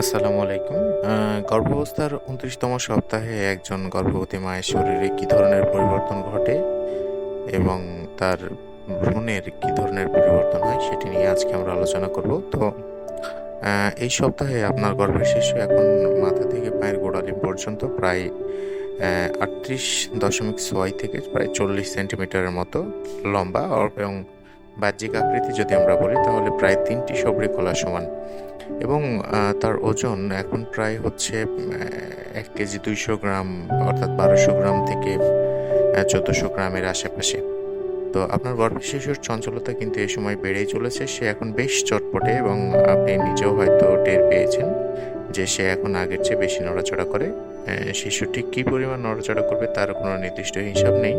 আসসালামু আলাইকুম। গর্ভাবস্থার উনত্রিশতম সপ্তাহে একজন গর্ভবতী মায়ের শরীরে কী ধরনের পরিবর্তন ঘটে এবং তার ভ্রূণের কী ধরনের পরিবর্তন হয় সেটি নিয়ে আজকে আমরা আলোচনা করব। তো এই সপ্তাহে আপনার গর্ভের শিশু এখন মাথা থেকে পায়ের গোড়ালি পর্যন্ত প্রায় আটত্রিশ দশমিক ছয় থেকে প্রায় চল্লিশ সেন্টিমিটারের মতো লম্বা এবং বাহ্যিক আকৃতি যদি আমরা বলি তাহলে প্রায় তিনটি সবরি সমান। এবং তার ওজন এখন প্রায় হচ্ছে এক কেজি দুইশো গ্রাম অর্থাৎ বারোশো গ্রাম থেকে চোদ্দোশো গ্রামের আশেপাশে। তো আপনার গর্ভের শিশুর চঞ্চলতা কিন্তু এই সময় বেড়েই চলেছে। সে এখন বেশ চটপটে এবং আপনি নিজেও হয়তো টের পেয়েছেন যে সে এখন আগের চেয়ে বেশি নড়াচড়া করে। আহ, শিশু ঠিক কী পরিমাণ নড়াচড়া করবে তার কোনো নির্দিষ্ট হিসাব নেই।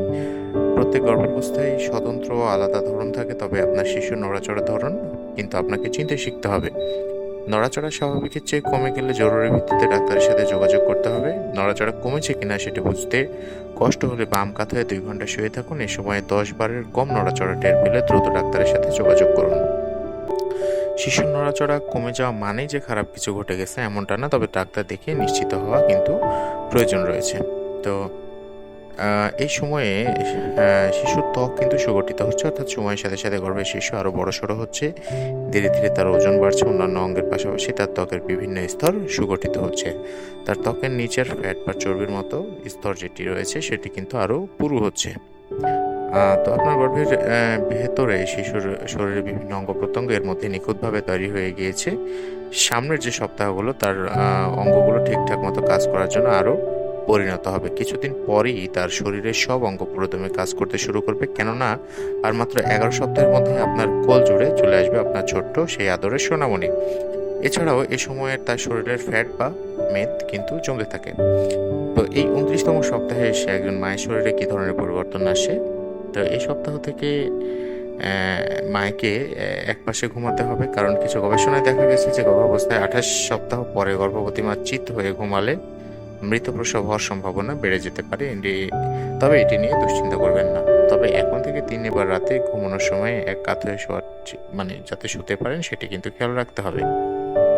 প্রত্যেক গর্ভাবস্থায় স্বতন্ত্র ও আলাদা ধরন থাকে তবে আপনার শিশুর নড়াচড়ার ধরন কিন্তু আপনাকে চিনতে শিখতে হবে। নড়াচড়া স্বাভাবিকের চেয়ে কমে গেলে জরুরি ভিত্তিতে ডাক্তারের সাথে যোগাযোগ করতে হবে। নড়াচড়া কমেছে কিনা সেটা বুঝতে কষ্ট হলে বাম কাঁথায় দুই ঘণ্টা শুয়ে থাকুন। এ সময় দশ বারের কম নড়াচড়া টের পেলে দ্রুত ডাক্তারের সাথে যোগাযোগ করুন। শিশুর নড়াচড়া কমে যাওয়া মানেই যে খারাপ কিছু ঘটে গেছে এমনটা না, তবে ডাক্তার দেখিয়ে নিশ্চিত হওয়া কিন্তু প্রয়োজন রয়েছে। তো এই সময়ে শিশুর ত্বক কিন্তু সুগঠিত হচ্ছে, অর্থাৎ সময়ের সাথে সাথে গর্ভের শিশু আরও বড়সড় হচ্ছে। ধীরে ধীরে তার ওজন বাড়ছে, অন্যান্য অঙ্গের পাশাপাশি তার ত্বকের বিভিন্ন স্তর সুগঠিত হচ্ছে। তার ত্বকের নিচের ফ্যাট বা চর্বির মতো স্তর যেটি রয়েছে, সেটি কিন্তু আরও পুরু হচ্ছে। তো আপনার গর্ভের ভেতরে শিশুর শরীরের বিভিন্ন অঙ্গ প্রত্যঙ্গ এর মধ্যে নিখুঁতভাবে তৈরি হয়ে গিয়েছে। সামনের যে সপ্তাহগুলো, তার অঙ্গগুলো ঠিকঠাক মতো কাজ করার জন্য আরও পরিণত হবে। কিছুদিন পরেই তার শরীরের সব অঙ্গ পুরোদমে কাজ করতে শুরু করবে। কেননা, আর মাত্র এগারো সপ্তাহের মধ্যে আপনার কোল জুড়ে চলে আসবে আপনার ছোট্ট সেই আদরের সোনামণি। এছাড়াও এ সময়ে তার শরীরের ফ্যাট বা মেদ কিন্তু জমতে থাকে। তো এই উনত্রিশতম সপ্তাহে এসে একজন মায়ের শরীরে কী ধরনের পরিবর্তন আসে? তো এই সপ্তাহ থেকে মায়েকে এক পাশে ঘুমাতে হবে। কারণ কিছু গবেষণায় দেখা গেছে যে গর্ভাবস্থায় আঠাশ সপ্তাহ পরে গর্ভবতী মা চিত হয়ে ঘুমালে মৃত প্রসব হওয়ার সম্ভাবনা বেড়ে যেতে পারে তবে এটি নিয়ে দুশ্চিন্তা করবেন না। তবে এখন থেকে দিন এবার রাতে ঘুমানোর সময় এক কাত হয়ে শোয়ার মানে যাতে শুতে পারেন, সেটি কিন্তু খেয়াল রাখতে হবে।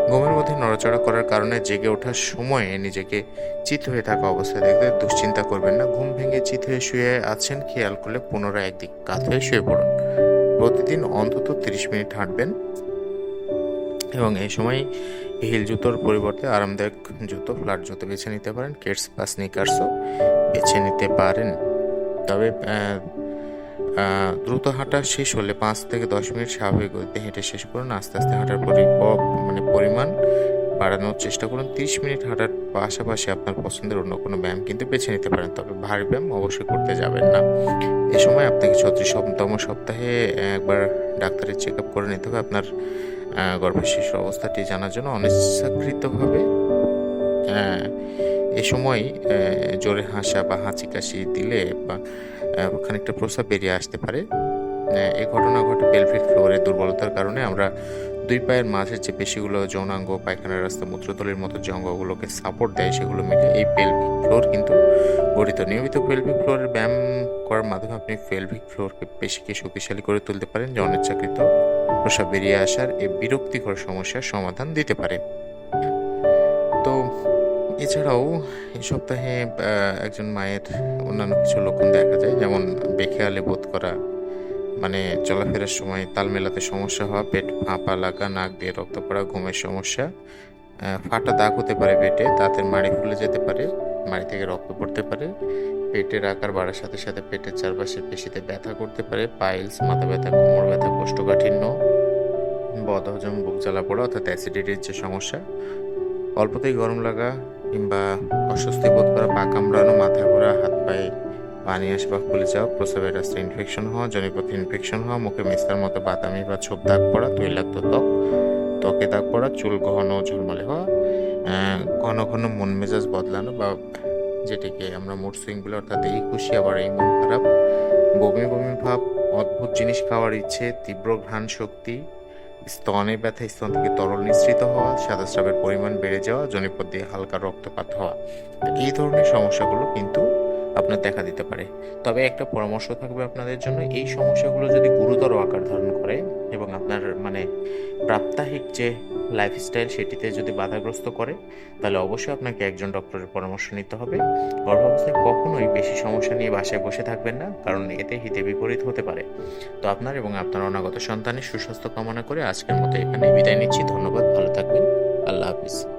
ঘুমের মধ্যে নড়াচড়া করার কারণে জেগে ওঠার সময়ে নিজেকে চিত হয়ে থাকা অবস্থায় দেখতে দুশ্চিন্তা করবেন না। ঘুম ভেঙে চিত হয়ে শুয়ে আছেন, খেয়াল করলে পুনরায় একদিক কাত হয়ে শুয়ে পড়ুন। প্রতিদিন অন্তত তিরিশ মিনিট হাঁটবেন। এবং এই সময় হিল জুতোর পরিবর্তে আরামদায়ক জুতো, ফ্ল্যাট জুতো বেছে নিতে পারেন কেটস বা স্নিকার্সও বেছে নিতে পারেন। তবে দ্রুত হাঁটা শেষ হলে পাঁচ থেকে দশ মিনিট স্বাভাবিক গতিতে হেঁটে শেষ করুন। আস্তে আস্তে হাঁটার পরি মানে পরিমাণ বাড়ানোর চেষ্টা করুন। তিরিশ মিনিট হাঁটার পাশাপাশি আপনার পছন্দের অন্য কোনো ব্যায়াম কিন্তু বেছে নিতে পারেন। তবে ভারী ব্যায়াম অবশ্যই করতে যাবেন না। এ সময় আপনাকে ছত্রিশতম সপ্তাহে একবার ডাক্তারের চেক আপ করে নিতে হবে। আপনার গর্ভের শিশুর অবস্থাটি জানার জন্য অনিচ্ছাকৃতভাবে এ সময় জোরে হাসা বা হাঁচি কাশি দিলে বা খানিকটা প্রস্রাব বেরিয়ে আসতে পারে। এই ঘটনা ঘটে পেলভিক ফ্লোরের দুর্বলতার কারণে আমরা দুই পায়ের মাঝের যে পেশিগুলো, যৌনাঙ্গ পায়খানার রাস্তা, মূত্রতলির মতো যে অঙ্গগুলোকে সাপোর্ট দেয়, সেগুলো মিলে এই পেলভিক ফ্লোর কিন্তু গঠিত। নিয়মিত পেলভিক ফ্লোরের ব্যায়াম করার মাধ্যমে আপনি পেলভিক ফ্লোরকে পেশিকে শক্তিশালী করে তুলতে পারেন, যা অনিচ্ছাকৃত। প্রসাব বেরিয়ে আসার এই বিরক্তিকর সমস্যার সমাধান দিতে পারে। তো, এছাড়াও এই সপ্তাহে একজন মায়ের অন্যান্য কিছু লক্ষণ দেখা যায়, যেমন বেখেয়ালে বোধ করা মানে চলাফেরার সময় তাল মেলাতে সমস্যা হওয়া, পেট ফাঁপা লাগা, নাক দিয়ে রক্ত পড়া, ঘুমের সমস্যা ফাটা দাগ হতে পারে পেটে, দাঁতের মাড়ি ফুলে যেতে পারে, মাড়ি থেকে রক্ত পড়তে পারে পেটের আকার বাড়ার সাথে সাথে পেটের চারপাশে পেশিতে ব্যথা করতে পারে, পাইলস, মাথা ব্যথা, কোমর ব্যথা, কোষ্ঠকাঠিন্য বদহজম বুক জ্বালা পড়া অর্থাৎ অ্যাসিডিটির যে সমস্যা, অল্পতেই গরম লাগা কিংবা অস্বস্তি বোধ করা, পা কামড়ানো, মাথা ঘোরা, হাত পায়ে পানি আসে বা ফুলে যাওয়া প্রস্রাবের রাস্তায় ইনফেকশন হওয়া জনিপথে ইনফেকশন হওয়া, মুখে মিস্তার মতো বাদামি বা ছোপ দাগ পড়া, তৈলাক্ত ত্বক, ত্বকে দাগ পড়া, চুল ঘন ঝলমলে হওয়া ঘন ঘন মন মেজাজ বদলানো বা যেটিকে আমরা মুড সুইং বলি অর্থাৎ এই খুশি আবার এই মন খারাপ। বমি বমি ভাব, অদ্ভুত জিনিস খাওয়ার ইচ্ছে, তীব্র ঘ্রাণ শক্তি, স্তনে ব্যথা, স্তন থেকে তরল নিঃসৃত হওয়া, সাদা স্রাবের পরিমাণ বেড়ে যাওয়া জনিপথ দিয়ে হালকা রক্তপাত হওয়া। এই ধরনের সমস্যাগুলো কিন্তু আপনার দেখা দিতে পারে। তবে একটা পরামর্শ থাকবে আপনাদের জন্য, এই সমস্যাগুলো যদি গুরুতর আকার ধারণ করে এবং আপনার মানে প্রাত্যহিক যে লাইফস্টাইল সেটিতে যদি বাধাগ্রস্ত করে, তাহলে অবশ্যই আপনাকে একজন ডক্টরের পরামর্শ নিতে হবে। গর্ভাবস্থায় কখনোই বেশি সমস্যা নিয়ে বাসায় বসে থাকবেন না, কারণ এতে হিতে বিপরীত হতে পারে। তো আপনার এবং আপনার অনাগত সন্তানের সুস্বাস্থ্য কামনা করে আজকের মতো এখানে বিদায় নিচ্ছি। ধন্যবাদ, ভালো থাকবেন। আল্লাহ হাফিজ।